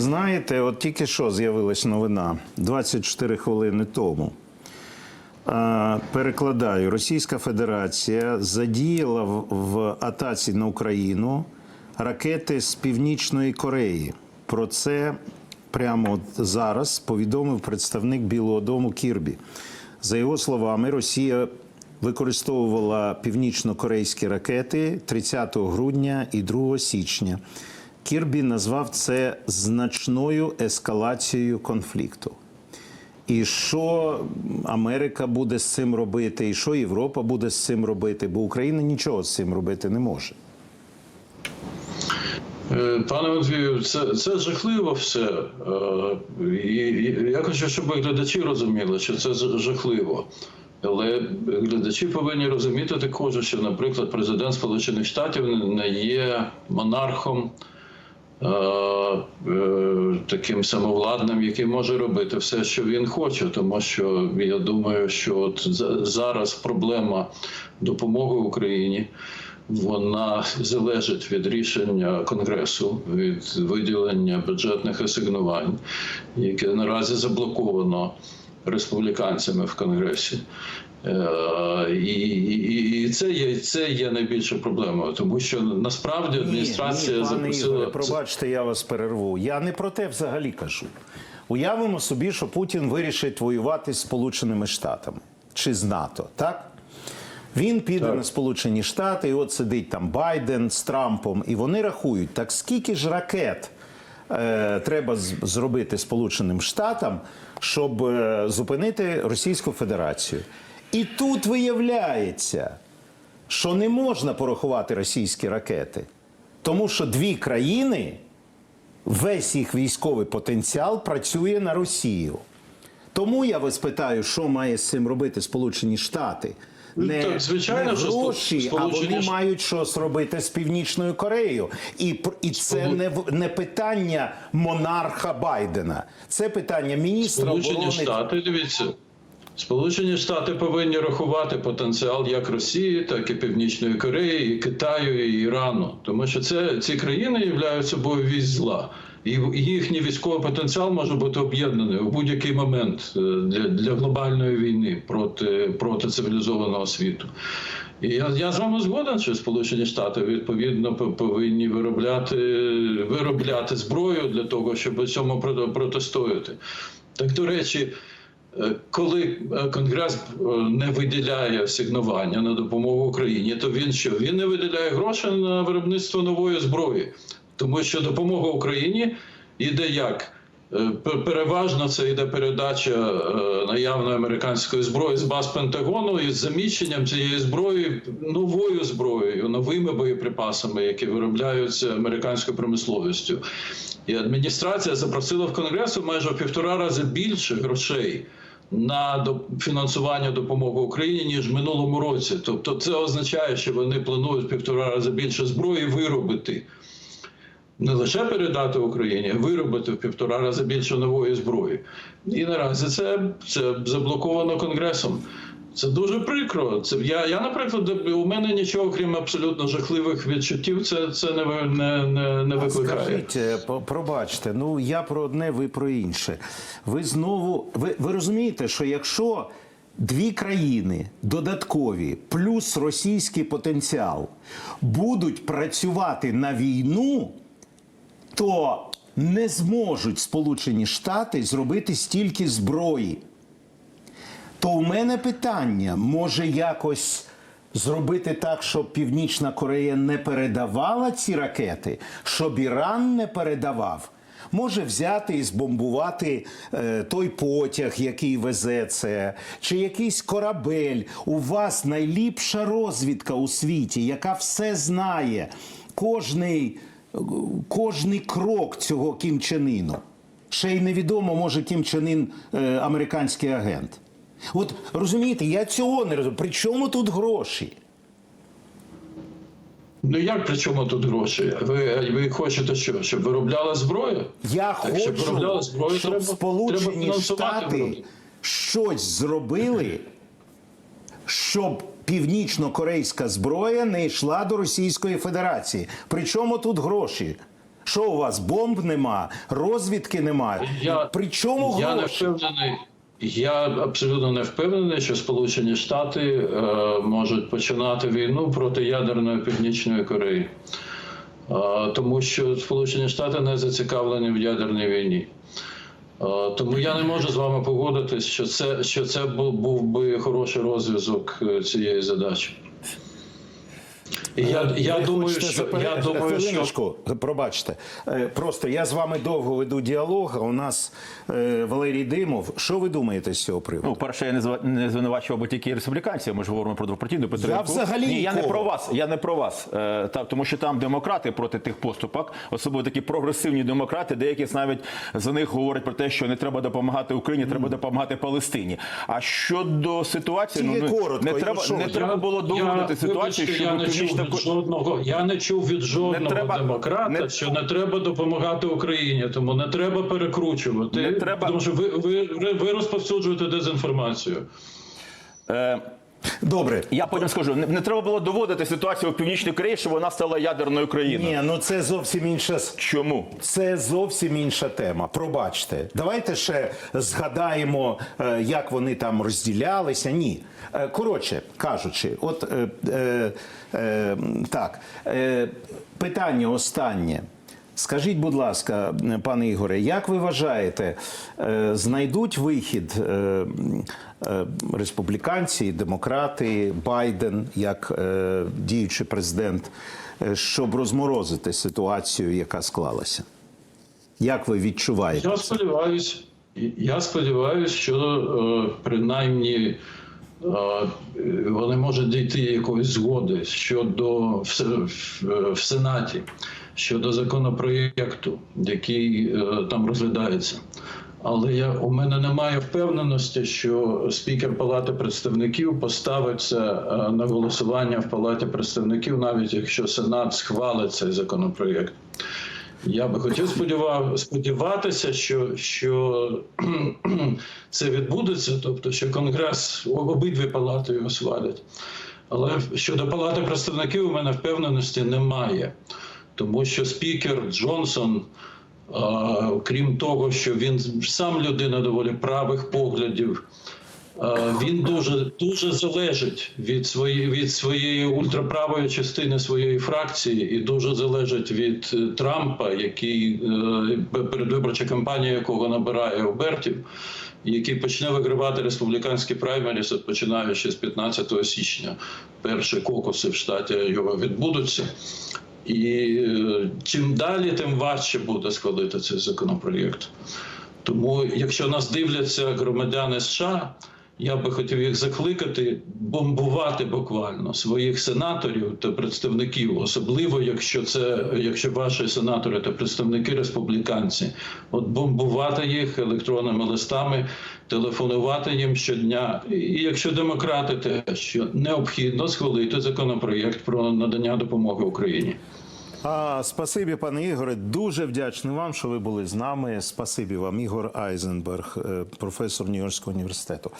знаєте, от тільки що з'явилась новина 24 хвилини тому. Перекладаю, Російська Федерація задіяла в, атаці на Україну ракети з Північної Кореї. Про це прямо зараз повідомив представник Білого Дому Кірбі. За його словами, Росія використовувала північно-корейські ракети 30 грудня і 2 січня. Кірбі назвав це значною ескалацією конфлікту. І що Америка буде з цим робити, і що Європа буде з цим робити, бо Україна нічого з цим робити не може. Е, Пане Матвію, це, це жахливо все. Е, І, я хочу, щоб глядачі розуміли, що це жахливо. Але глядачі повинні розуміти також, що, наприклад, президент Сполучених Штатів не є монархом. Е, е, Таким самовладним, який може робити все, що він хоче, тому що я думаю, що от за- зараз проблема допомоги Україні вона залежить від рішення Конгресу, від виділення бюджетних асигнувань, яке наразі заблоковано республіканцями в Конгресі. Е, І, і, і це є це є найбільша проблема, тому що насправді адміністрація ні, пане запросила Ігоре, пробачте, я вас перерву. Я не про те взагалі кажу. Уявимо собі, що Путін вирішить воювати з Сполученими Штатами чи з НАТО, так? Він піде Так. на Сполучені Штати, і от сидить там Байден з Трампом, і вони рахують, так скільки ж ракет треба зробити Сполученим Штатам, щоб е, зупинити Російську Федерацію. І тут виявляється, що не можна порахувати російські ракети, тому що дві країни, весь їх військовий потенціал працює на Росію. Тому я вас питаю, що має з цим робити Сполучені Штати. Ну, Не, звичайно, не що гроші, а вони мають щось робити з Північною Кореєю. І, і це не, не питання монарха Байдена, це питання міністра Сполучені оборони. Штати, дивіться. Сполучені Штати повинні рахувати потенціал як Росії, так і Північної Кореї, і Китаю, і Ірану, тому що це ці країни являють собою вісь зла, і їхній військовий потенціал може бути об'єднаний у будь-який момент е, для, для глобальної війни проти, проти цивілізованого світу. І я, я з вами згоден, що Сполучені Штати відповідно повинні виробляти, виробляти зброю для того, щоб цьому протистояти. Так, до речі, е, коли е, Конгрес не виділяє асигнування на допомогу Україні, то він що? Він не виділяє гроші на виробництво нової зброї, тому що допомога Україні йде як? Е, Переважно це йде передача е, наявної американської зброї з баз Пентагону із заміщенням цієї зброї новою зброєю, новими боєприпасами, які виробляються американською промисловістю. І адміністрація запросила в Конгресу майже в півтора рази більше грошей на фінансування допомоги Україні ніж в минулому році. Тобто, це означає, що вони планують півтора рази більше зброї виробити. Не лише передати Україні, а виробити в півтора рази більше нової зброї. І наразі це, це заблоковано Конгресом. Це дуже прикро. Це я, я, наприклад, у мене нічого, крім абсолютно жахливих відчуттів, це, це не, не, не, не викликає. Скажіть, е, пробачте, ну я про одне, ви про інше. Ви знову ви, ви розумієте, що якщо дві країни додаткові, плюс російський потенціал, будуть працювати на війну, то не зможуть Сполучені Штати зробити стільки зброї. То у мене питання: може якось зробити так, щоб Північна Корея не передавала ці ракети, щоб Іран не передавав. Може взяти і збомбувати е, той потяг, який везе це, чи якийсь корабель. У вас найліпша розвідка у світі, яка все знає, кожний, кожний крок цього Кім Чен Іну. Ще й невідомо, може Кім Чен Ін е, американський агент. От розумієте, я цього не розумію. При чому тут гроші? Ну як при чому тут гроші? Ви, ви хочете що? Щоб виробляла зброю? Я Так, щоб хочу, виробляли зброю, щоб треба- треба Сполучені фінансувати Штати щось зробили, щоб північно-корейська зброя не йшла до Російської Федерації. При чому тут гроші? Що у вас бомб нема, розвідки немає? При чому я не гроші? впевнений. Я абсолютно не впевнений, що Сполучені Штати е, можуть починати війну проти ядерної північної Кореї, е, тому що Сполучені Штати не зацікавлені в ядерній війні. Е, Тому я не можу з вами погодитись, що це, що це був, би хороший розв'язок е, цієї задачі. Я, я думаю, що я думаю, що пробачте. Е, Просто я з вами довго веду діалог. а У нас е, Валерій Димов. Що ви думаєте з цього приводу? Ну, перше, я не зва- не звинувачував би тільки республіканців. Ми ж говоримо про двопартійну підтримку. взагалі Ні, я не про вас. Я не про вас. Е, та, тому що там демократи проти тих поступок, особливо такі прогресивні демократи, деякі навіть за них говорять про те, що не треба допомагати Україні, треба допомагати Палестині. А щодо ситуації, Тільки ну, коротко, не треба, що? не Я- треба було доводити ситуацію, що я не від жодного. Я не чув від жодного треба- демократа, не- що не треба допомагати Україні, тому не треба перекручувати. Не треба- Тому що ви, ви, ви розповсюджуєте дезінформацію. Е, Добре. я потім скажу, не, не треба було доводити ситуацію в Північній Кореї, що вона стала ядерною країною. Ні, ну це зовсім інша. Чому? Це зовсім інша тема. Пробачте. Давайте ще згадаємо, е, як вони там розділялися. Ні. Е, Коротше кажучи, от е, е, е, так, е, питання останнє. Скажіть, будь ласка, пане Ігоре, як ви вважаєте, е, знайдуть вихід е, е, республіканці, демократи, Байден як діючий президент, щоб розморозити ситуацію, яка склалася? Як ви відчуваєте? Я сподіваюся, я сподіваюся, що принаймні вони можуть дійти якоїсь згоди щодо в, в Сенаті щодо законопроєкту, який е, там розглядається. Але я, у мене немає впевненості, що спікер Палати представників поставить це е, на голосування в Палаті представників, навіть якщо Сенат схвалить цей законопроєкт. Я би хотів сподівав, сподіватися, що, що це відбудеться, тобто, що Конгрес обидві палати його свалять. Але щодо Палати представників у мене впевненості немає, тому що спікер Джонсон, крім того, що він сам людина доволі правих поглядів. Він дуже дуже залежить від своєї від своєї ультраправої частини своєї фракції, і дуже залежить від е, Трампа, який е, передвиборча кампанія якого набирає обертів, який почне вигравати республіканські праймеріс, починаючи з 15 січня. Перші кокуси в штаті його відбудуться. І е, чим далі, тим важче буде схвалити цей законопроєкт. Тому, якщо нас дивляться громадяни США, я би хотів їх закликати бомбувати буквально своїх сенаторів та представників, особливо якщо це якщо ваші сенатори та представники республіканці, от бомбувати їх електронними листами, телефонувати їм щодня. І якщо демократи, те що необхідно схвалити законопроєкт про надання допомоги Україні. А, спасибі, пане Ігоре. Дуже вдячний вам, що ви були з нами. Спасибі вам, Ігор Айзенберг, е, професор Нью-Йоркського університету.